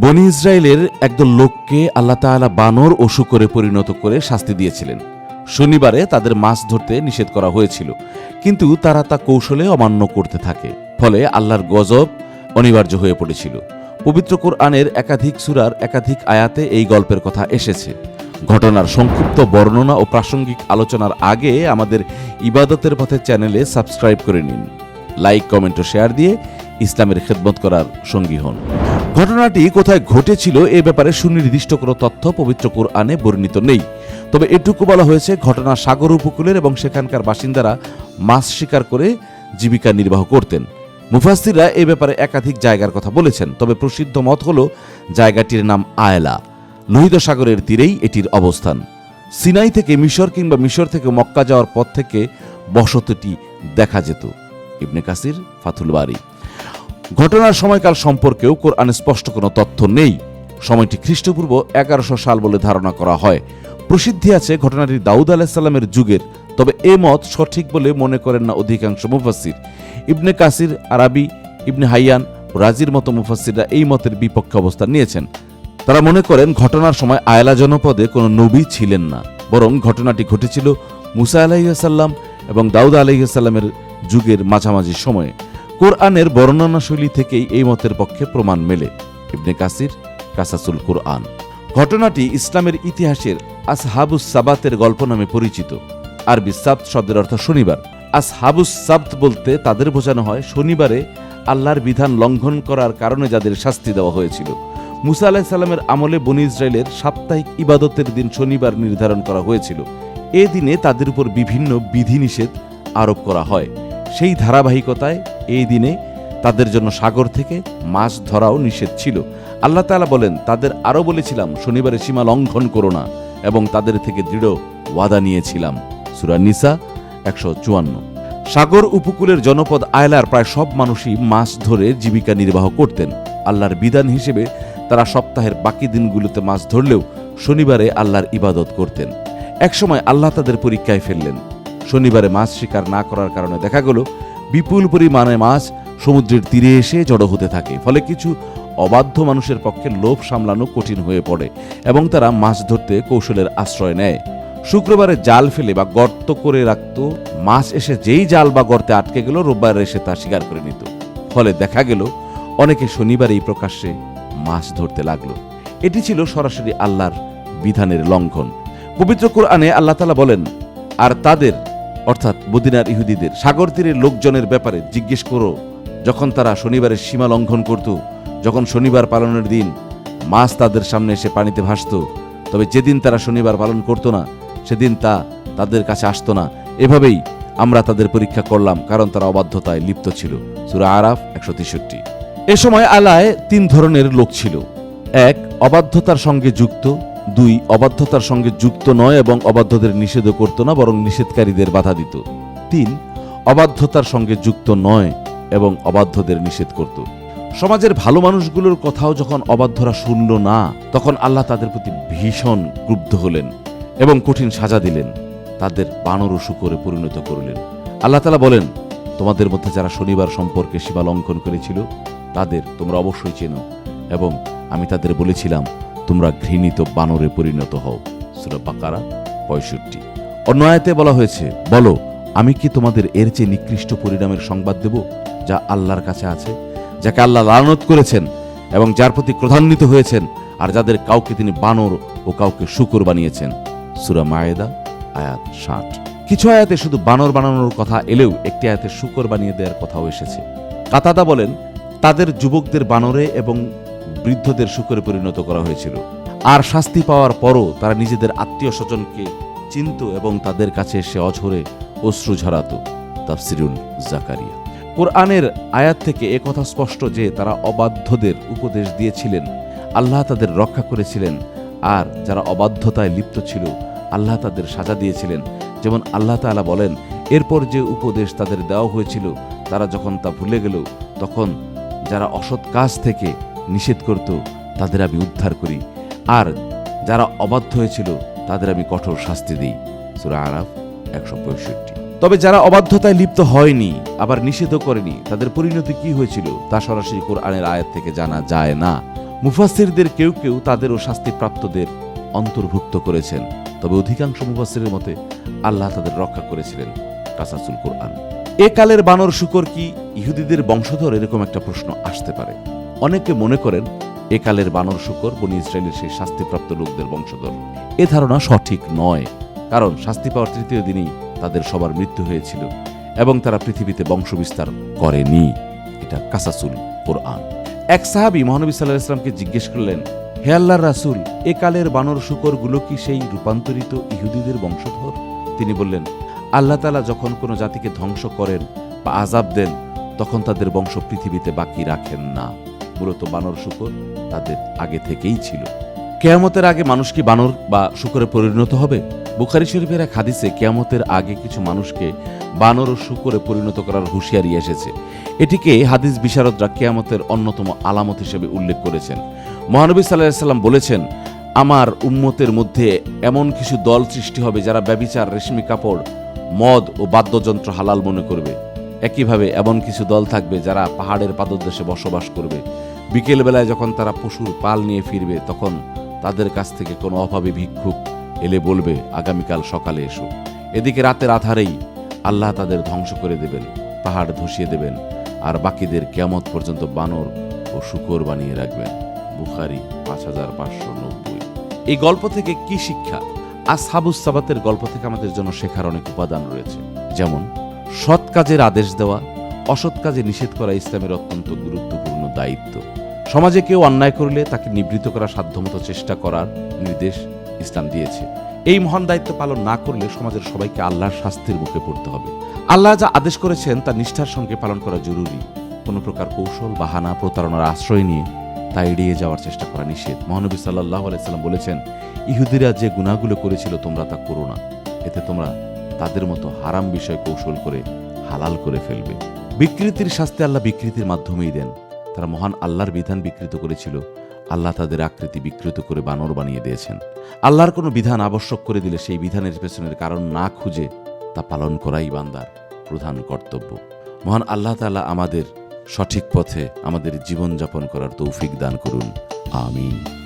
বনি ইসরায়েলের একদল লোককে আল্লাহ তাআলা বানর ও শুকরে পরিণত করে শাস্তি দিয়েছিলেন। শনিবারে তাদের মাছ ধরতে নিষেধ করা হয়েছিল, কিন্তু তারা তা কৌশলে অমান্য করতে থাকে, ফলে আল্লাহর গজব অনিবার্য হয়ে পড়েছিল। পবিত্র কোরআনের একাধিক সুরার একাধিক আয়াতে এই গল্পের কথা এসেছে। ঘটনার সংক্ষিপ্ত বর্ণনা ও প্রাসঙ্গিক আলোচনার আগে আমাদের ইবাদতের পথে চ্যানেলে সাবস্ক্রাইব করে নিন। লাইক, কমেন্ট ও শেয়ার দিয়ে ইসলামের খেদমত করার সঙ্গী হন। ঘটনাটি কোথায় ঘটেছিল এ ব্যাপারে সুনির্দিষ্ট কোনো তথ্য পবিত্র কোরআনে বর্ণিত নেই। তবে এটুকু বলা হয়েছে, ঘটনা সাগর উপকূলের এবং সেখানকার বাসিন্দারা মাছ শিকার করে জীবিকা নির্বাহ করতেন। মুফাসিররা এ ব্যাপারে একাধিক জায়গার কথা বলেছেন, তবে প্রসিদ্ধ মত হল জায়গাটির নাম আয়লা। লোহিত সাগরের তীরেই এটির অবস্থান। সিনাই থেকে মিশর কিংবা মিশর থেকে মক্কা যাওয়ার পথ থেকে বসতটি দেখা যেত। ইবনে কাসির ফাথুল বাড়ি ঘটনার সময়কাল সম্পর্কেও কোরআনে স্পষ্ট কোনো তথ্য নেই। সময়টি খ্রিস্টপূর্ব এগারোশো সাল বলে ধারণা করা হয়। প্রসিদ্ধি আছে ঘটনাটি দাউদ আলাহিসাল্লামের যুগের, তবে এ মত সঠিক বলে মনে করেন না অধিকাংশ মুফাসির ইবনে কাসির, আরাবি, ইবনে হাইয়ান রাজির মতো মুফাসিররা এই মতের বিপক্ষে অবস্থান নিয়েছেন। তারা মনে করেন ঘটনার সময় আয়লা জনপদে কোনো নবী ছিলেন না, বরং ঘটনাটি ঘটেছিল মুসা আলাইসাল্লাম এবং দাউদ আলাইসাল্লামের যুগের মাঝামাঝি সময়ে। কোরআনের বর্ণনা শৈলী থেকেই এই মতের পক্ষে প্রমাণ মেলে। ইবনে কাসির, কাসাসুল কোরআন। ঘটনাটি ইসলামের ইতিহাসের আসহাবুস সাবাতের গল্প নামে পরিচিত। আরবি সাbt শব্দের অর্থ শনিবার। আসহাবুস সাbt বলতে তাদের বোঝানো হয় শনিবারে আল্লাহর বিধান লঙ্ঘন করার কারণে যাদের শাস্তি দেওয়া হয়েছিল। মুসা আলাহ সাল্লামের আমলে বনি ইসরায়েলের সাপ্তাহিক ইবাদতের দিন শনিবার নির্ধারণ করা হয়েছিল। এ দিনে তাদের উপর বিভিন্ন বিধিনিষেধ আরোপ করা হয়। সেই ধারাবাহিকতায় এই দিনে তাদের জন্য সাগর থেকে মাছ ধরাও নিষেধ ছিল। আল্লাহ তাআলা বলেন, তাদের আরও বলেছিলাম, শনিবারে সীমা লঙ্ঘন করো না এবং তাদের থেকে দৃঢ় ওয়াদা নিয়েছিলাম। সুরা নিসা একশো চুয়ান্ন। সাগর উপকূলের জনপদ আয়লার প্রায় সব মানুষই মাছ ধরে জীবিকা নির্বাহ করতেন। আল্লাহর বিধান হিসেবে তারা সপ্তাহের বাকি দিনগুলোতে মাছ ধরলেও শনিবারে আল্লাহর ইবাদত করতেন। একসময় আল্লাহ তাদের পরীক্ষায় ফেললেন। শনিবারে মাছ শিকার না করার কারণে দেখা গেল বিপুল পরিমাণে মাছ সমুদ্রের তীরে এসে জড়ো হতে থাকে, ফলে কিছু অবাধ্য মানুষের পক্ষে লোভ সামলানো কঠিন হয়ে পড়ে এবং তারা মাছ ধরতে কৌশলের আশ্রয় নেয়। শুক্রবারে জাল ফেলে বা গর্ত করে রাখত, মাছ এসে যেই জাল বা গর্তে আটকে গেল, রোববার এসে তা শিকার করে নিত। ফলে দেখা গেল, অনেকে শনিবারেই প্রকাশ্যে মাছ ধরতে লাগল। এটি ছিল সরাসরি আল্লাহর বিধানের লঙ্ঘন। পবিত্র কোরআনে আল্লাহ তালা বলেন, আর তাদের অর্থাৎ মদিনার ইহুদিদের সাগর তীরের লোকজনের ব্যাপারে জিজ্ঞেস করো। যখন তারা শনিবারের সীমা লঙ্ঘন করত, যখন শনিবার পালনের দিন মাছ তাদের সামনে এসে পানিতে ভাসত, তবে যেদিন তারা শনিবার পালন করতো না, সেদিন তা তাদের কাছে আসতো না। এভাবেই আমরা তাদের পরীক্ষা করলাম, কারণ তারা অবাধ্যতায় লিপ্ত ছিল। সুরা আরাফ একশো তেষট্টি। এ সময় আলায় তিন ধরনের লোক ছিল। এক, অবাধ্যতার সঙ্গে যুক্ত। দুই, অবাধ্যতার সঙ্গে যুক্ত নয় এবং অবাধ্যদের নিষেধও করত না, বরং নিষেধকারীদের বাধা দিত। তিন, অবাধ্যতার সঙ্গে যুক্ত নয় এবং অবাধ্যদের নিষেধ করত। সমাজের ভালো মানুষগুলোর কথাও যখন অবাধ্যরা শুনল না, তখন আল্লাহ তাদের প্রতি ভীষণ ক্রুব্ধ হলেন এবং কঠিন সাজা দিলেন। তাদের বানর ও শুকরে পরিণত করলেন। আল্লাহ তালা বলেন, তোমাদের মধ্যে যারা শনিবার সম্পর্কে সীমা লঙ্ঘন করেছিল, তাদের তোমরা অবশ্যই চেনো এবং আমি তাদের বলেছিলাম তোমরা ঘৃণিত বানরে পরিণত হও। সুরা বাকারা পঁয়ষট্টি। অন্য বলা হয়েছে, বলো, আমি কি তোমাদের এর চেয়ে নিকৃষ্ট পরিণামের সংবাদ দেব, যা আল্লাহর কাছে আছে, যাকে আল্লাহ লালনত করেছেন এবং যার প্রতি ক্রধান্বিত হয়েছেন, আর যাদের কাউকে তিনি বানর ও কাউকে শুকর বানিয়েছেন? সুরা মায়েদা, আয়াত ষাট। কিছু আয়াতে শুধু বানর বানানোর কথা এলেও একটি আয়াতে শুকর বানিয়ে দেওয়ার কথাও এসেছে। কাতাদা বলেন, তাদের যুবকদের বানরে এবং বৃদ্ধদের শুকরে পরিণত করা হয়েছিল। আর শাস্তি পাওয়ার পরও তারা নিজেদের আত্মীয় স্বজনকে চিনত এবং তাদের কাছে এসে অঝরে অশ্রু ঝরাত। তাফসিরুল জাকারিয়া। কোরআনের আয়াত থেকে কথা স্পষ্ট যে তারা অবাধ্যদের উপদেশ দিয়েছিলেন, আল্লাহ তাদের রক্ষা করেছিলেন, আর যারা অবাধ্যতায় লিপ্ত ছিল, আল্লাহ তাদের সাজা দিয়েছিলেন। যেমন আল্লাহ তাআলা বলেন, এরপর যে উপদেশ তাদের দেওয়া হয়েছিল, তারা যখন তা ভুলে গেল, তখন যারা অসৎ কাজ থেকে নিষেধ করত, তাদের আমি উদ্ধার করি। আর যারা অবাধ্য হয়েছিল, তাদের আমি কঠোর শাস্তি দিই। সুরা আরাফ একশো পঁয়ষট্টি। তবে যারা অবাধ্যতায় লিপ্ত হয়নি, আবার নিষেধও করেনি, তাদের পরিণতি কি হয়েছিল, তা সরাসরি কোরআনের আয়াত থেকে জানা যায় না। মুফাসিরদের কেউ কেউ তাদেরও শাস্তিপ্রাপ্তদের অন্তর্ভুক্ত করেছেন। তবে অধিকাংশ মুফাসিরের মতে, আল্লাহ তাদের রক্ষা করেছিলেন কাসাসুল কোরআন। এ কালের বানর শুকর কি, ইহুদিদের বংশধর এরকম একটা প্রশ্ন আসতে পারে। অনেকে মনে করেন এ কালের বানর শুকর বনি ইসরায়েলের সেই শাস্তিপ্রাপ্ত লোকদের বংশধর। এ ধারণা সঠিক নয়, কারণ শাস্তি পাওয়ার তৃতীয় দিনেই তাদের সবার মৃত্যু হয়েছিল এবং তারা পৃথিবীতে বংশবিস্তার করেনি। এটা কাসাসুল কোরআন। এক সাহাবি মহানবী সাল্লাহ ইসলামকে জিজ্ঞেস করলেন, হে আল্লাহর রাসুল এ কালের বানর শুকরগুলো কি সেই রূপান্তরিত ইহুদিদের বংশধর? তিনি বললেন, আল্লাহ তালা যখন কোনো জাতিকে ধ্বংস করেন বা আজাব দেন, তখন তাদের বংশ পৃথিবীতে বাকি রাখেন না। মূলত বানর শুকর তাদের আগে থেকেই ছিল। কেয়ামতের আগে মানুষ কি বানর বা শুকরে পরিণত হবে? বুখারি শরীফের এক হাদিসে কেয়ামতের আগে কিছু মানুষকে বানর ও শুকরে পরিণত করার হুঁশিয়ারি এসেছে। এটিকে হাদিস বিশারদরা কেয়ামতের অন্যতম আলামত হিসেবে উল্লেখ করেছেন। মহানবী সাল্লাহ সাল্লাম বলেছেন, আমার উম্মতের মধ্যে এমন কিছু দল সৃষ্টি হবে যারা ব্যবিচার, রেশমি কাপড়, মদ ও বাদ্যযন্ত্র হালাল মনে করবে। একইভাবে এমন কিছু দল থাকবে যারা পাহাড়ের পাদদেশে বসবাস করবে। বিকেলবেলায় যখন তারা পশুর পাল নিয়ে ফিরবে, তখন তাদের কাছ থেকে কোনো অভাবে ভিক্ষুক এলে বলবে, আগামীকাল সকালে এসো। এদিকে রাতের আধারেই আল্লাহ তাদের ধ্বংস করে দেবেন, পাহাড় ধসিয়ে দেবেন, আর বাকিদের কেয়ামত পর্যন্ত বানর ও শুকর বানিয়ে রাখবেন। বুখারি পাঁচ হাজার পাঁচশো নব্বই। এই গল্প থেকে কি শিক্ষা? আসহাবুস সাবাতের গল্প থেকে আমাদের জন্য শেখার অনেক উপাদান রয়েছে। যেমন, সৎ কাজের আদেশ দেওয়া, অসৎ কাজে নিষেধ করা ইসলামের অত্যন্ত গুরুত্বপূর্ণ দায়িত্ব। সমাজে কেউ অন্যায় করলে তাকে নিবৃত্ত করার সাধ্যমতো চেষ্টা করার নির্দেশ ইসলাম দিয়েছে। এই মহান দায়িত্ব পালন না করলে সমাজের সবাইকে আল্লাহর শাস্তির মুখে পড়তে হবে। আল্লাহ যা আদেশ করেছেন তা নিষ্ঠার সঙ্গে পালন করা জরুরি। কোনো প্রকার কৌশল, বাহানা, প্রতারণার আশ্রয় নিয়ে তা এড়িয়ে যাওয়ার চেষ্টা করা নিষেধ। মহানবী সাল্লাহ আলাইসাল্লাম বলেছেন, ইহুদিরা যে গুণাগুলো করেছিল তোমরা তা করো না। এতে তোমরা তাদের মতো হারাম বিষয় কৌশল করে হালাল করে ফেলবে। বিকৃতির শাস্তি আল্লাহ বিকৃতির মাধ্যমেই দেন। তারা মহান আল্লাহর বিধান বিকৃত করেছিল। আল্লাহ তাদের আকৃতি বিকৃত করে বানর বানিয়ে দিয়েছেন। আল্লাহর কোনো বিধান আবশ্যক করে দিলে সেই বিধানের পেছনের কারণ না খুঁজে তা পালন করাই বান্দার প্রধান কর্তব্য। মহান আল্লাহ তালা আমাদের সঠিক পথে আমাদের জীবনযাপন করার তৌফিক দান করুন। আমিন।